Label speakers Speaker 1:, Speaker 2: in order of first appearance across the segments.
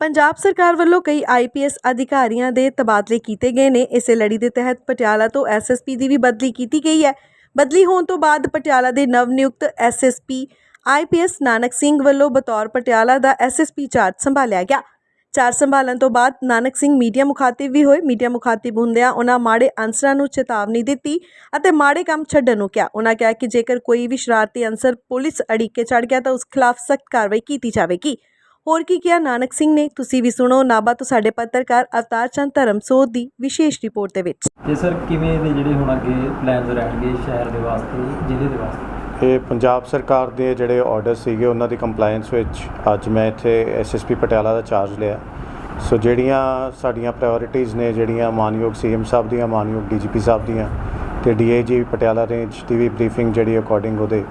Speaker 1: ਪੰਜਾਬ ਸਰਕਾਰ ਵੱਲੋਂ ਕਈ ਆਈਪੀਐਸ ਅਧਿਕਾਰੀਆਂ ਦੇ ਤਬਾਦਲੇ ਕੀਤੇ ਗਏ ਨੇ। ਇਸੇ ਲੜੀ ਦੇ ਤਹਿਤ ਪਟਿਆਲਾ ਤੋਂ ਐਸਐਸਪੀ ਦੀ ਵੀ ਬਦਲੀ ਕੀਤੀ ਗਈ ਹੈ। ਬਦਲੀ ਹੋਣ ਤੋਂ ਬਾਅਦ ਪਟਿਆਲਾ ਦੇ ਨਵ ਨਿਯੁਕਤ ਐਸਐਸਪੀ ਆਈਪੀਐਸ ਨਾਨਕ ਸਿੰਘ ਵੱਲੋਂ ਬਤੌਰ ਪਟਿਆਲਾ ਦਾ ਐਸਐਸਪੀ ਚਾਰਜ ਸੰਭਾਲਿਆ ਗਿਆ। ਚਾਰਜ ਸੰਭਾਲਣ ਤੋਂ ਬਾਅਦ ਨਾਨਕ ਸਿੰਘ ਮੀਡੀਆ ਮੁਖਾਤਿਬ ਵੀ ਹੋਏ। ਮੀਡੀਆ ਮੁਖਾਤਿਬ ਹੁੰਦਿਆਂ ਉਹਨਾਂ ਮਾੜੇ ਅਨਸਰਾਂ ਨੂੰ ਚੇਤਾਵਨੀ ਦਿੱਤੀ ਅਤੇ ਮਾੜੇ ਕੰਮ ਛੱਡਣ ਨੂੰ ਕਿਹਾ। ਉਹਨਾਂ ਕਿਹਾ ਕਿ ਜੇਕਰ ਕੋਈ ਵੀ ਸ਼ਰਾਰਤੀ ਅਨਸਰ ਪੁਲਿਸ ਅੜਿੱਕੇ ਚੜ ਗਿਆ ਤਾਂ ਉਸ ਖਿਲਾਫ ਸਖਤ ਕਾਰਵਾਈ ਕੀਤੀ ਜਾਵੇਗੀ। ਹੋਰ ਕੀ ਕਿਹਾ ਨਾਨਕ ਸਿੰਘ ਨੇ? ਤੁਸੀਂ ਵੀ ਸੁਣੋ ਨਾਬਾ ਤੋਂ ਸਾਡੇ ਪੱਤਰਕਾਰ ਅਵਤਾਰ ਚੰਦ ਧਰਮਸੋਤ ਦੀ ਵਿਸ਼ੇਸ਼ ਰਿਪੋਰਟ ਦੇ ਵਿੱਚ।
Speaker 2: ਤੇ ਸਰ ਕਿਵੇਂ ਦੇ ਜਿਹੜੇ ਹੁਣ ਅੱਗੇ ਪਲਾਨਸ ਰਹਿਣਗੇ ਸ਼ਹਿਰ ਦੇ ਵਾਸਤੇ ਜ਼ਿਲ੍ਹੇ ਦੇ ਵਾਸਤੇ?
Speaker 3: ਇਹ ਪੰਜਾਬ ਸਰਕਾਰ ਦੇ ਜਿਹੜੇ ਆਰਡਰ ਸੀਗੇ ਉਹਨਾਂ ਦੀ ਕੰਪਲਾਈਂਸ ਵਿੱਚ ਅੱਜ ਮੈਂ ਇੱਥੇ ਐਸਐਸਪੀ ਪਟਿਆਲਾ ਦਾ ਚਾਰਜ ਲਿਆ। ਸੋ ਜਿਹੜੀਆਂ ਸਾਡੀਆਂ ਪ੍ਰਾਇੋਰਟੀਆਂ ਨੇ ਜਿਹੜੀਆਂ ਮਾਨਯੋਗ ਸੀਐਮ ਸਾਹਿਬ ਦੀਆਂ ਮਾਨਯੋਗ ਡੀਜੀਪੀ ਸਾਹਿਬ ਦੀਆਂ ਤੇ ਡੀਏਜੀ ਪਟਿਆਲਾ ਰੇਂਜ ਦੀ ਵੀ ਬਰੀਫਿੰਗ ਜਿਹੜੀ ਅਕੋਰਡਿੰਗ ਉਹਦੇ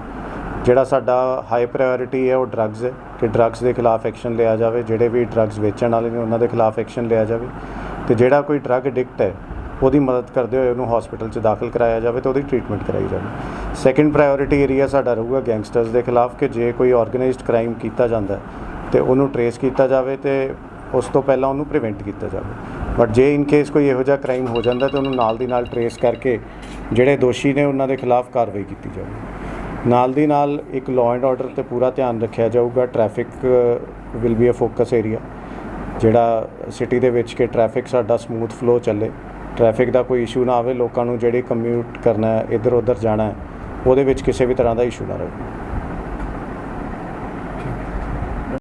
Speaker 3: ਜਿਹੜਾ ਸਾਡਾ ਹਾਈ ਪ੍ਰਾਇੋਰਟੀ ਹੈ ਉਹ ਡਰੱਗਸ ਹੈ ਕਿ ਡਰੱਗਸ ਦੇ ਖਿਲਾਫ ਐਕਸ਼ਨ ਲਿਆ ਜਾਵੇ, ਜਿਹੜੇ ਵੀ ਡਰੱਗਸ ਵੇਚਣ ਵਾਲੇ ਨੇ ਉਹਨਾਂ ਦੇ ਖਿਲਾਫ ਐਕਸ਼ਨ ਲਿਆ ਜਾਵੇ ਤੇ ਜਿਹੜਾ ਕੋਈ ਡਰੱਗ ਐਡਿਕਟ ਹੈ ਉਹਦੀ ਮਦਦ ਕਰਦੇ ਹੋਏ ਉਹਨੂੰ ਹਸਪੀਟਲ 'ਚ ਦਾਖਲ ਕਰਾਇਆ ਜਾਵੇ ਤੇ ਉਹਦੀ ਟ੍ਰੀਟਮੈਂਟ ਕਰਾਈ ਜਾਵੇ। ਸੈਕੰਡ ਪ੍ਰਾਇੋਰਟੀ ਏਰੀਆ ਸਾਡਾ ਰਹੂਗਾ ਗੈਂਗਸਟਰਸ ਦੇ ਖਿਲਾਫ ਕਿ ਜੇ ਕੋਈ ਆਰਗੇਨਾਈਜ਼ਡ ਕ੍ਰਾਈਮ ਕੀਤਾ ਜਾਂਦਾ ਹੈ ਤੇ ਉਹਨੂੰ ਟਰੇਸ ਕੀਤਾ ਜਾਵੇ ਤੇ ਉਸ ਤੋਂ ਪਹਿਲਾਂ ਉਹਨੂੰ ਪ੍ਰੀਵੈਂਟ ਕੀਤਾ ਜਾਵੇ। ਬਟ ਜੇ ਇਨ ਕੇਸ ਕੋਈ ਇਹੋ ਜਿਹਾ ਕ੍ਰਾਈਮ ਹੋ ਜਾਂਦਾ ਤੇ ਉਹਨੂੰ ਨਾਲ ਦੀ ਨਾਲ ਟਰੇਸ ਕਰਕੇ ਜਿਹੜੇ ਦੋਸ਼ੀ ਨੇ ਉਹਨਾਂ ਦੇ ਖਿਲਾਫ ਕਾਰਵਾਈ ਕੀਤੀ ਜਾਵੇ। ਨਾਲ ਦੀ ਨਾਲ ਇੱਕ ਲਾਅ ਐਂਡ ਆਰਡਰ ਤੇ ਪੂਰਾ ਧਿਆਨ ਰੱਖਿਆ ਜਾਊਗਾ traffic will be uh focus area ਜਿਹੜਾ ਸਿਟੀ ਦੇ ਵਿੱਚ ਕਿ ਟ੍ਰੈਫਿਕ ਸਾਡਾ ਸਮੂਥ ਫਲੋ ਚੱਲੇ। ਟ੍ਰੈਫਿਕ ਦਾ ਕੋਈ ਇਸ਼ੂ ਨਾ ਆਵੇ, ਲੋਕਾਂ ਨੂੰ ਜਿਹੜੇ ਕਮਿਊਟ ਕਰਨਾ ਹੈ ਇੱਧਰ ਉੱਧਰ ਜਾਣਾ ਹੈ, ਉਹਦੇ ਵਿੱਚ ਕਿਸੇ ਵੀ ਤਰ੍ਹਾਂ ਦਾ ਇਸ਼ੂ ਨਾ ਰਹੇ।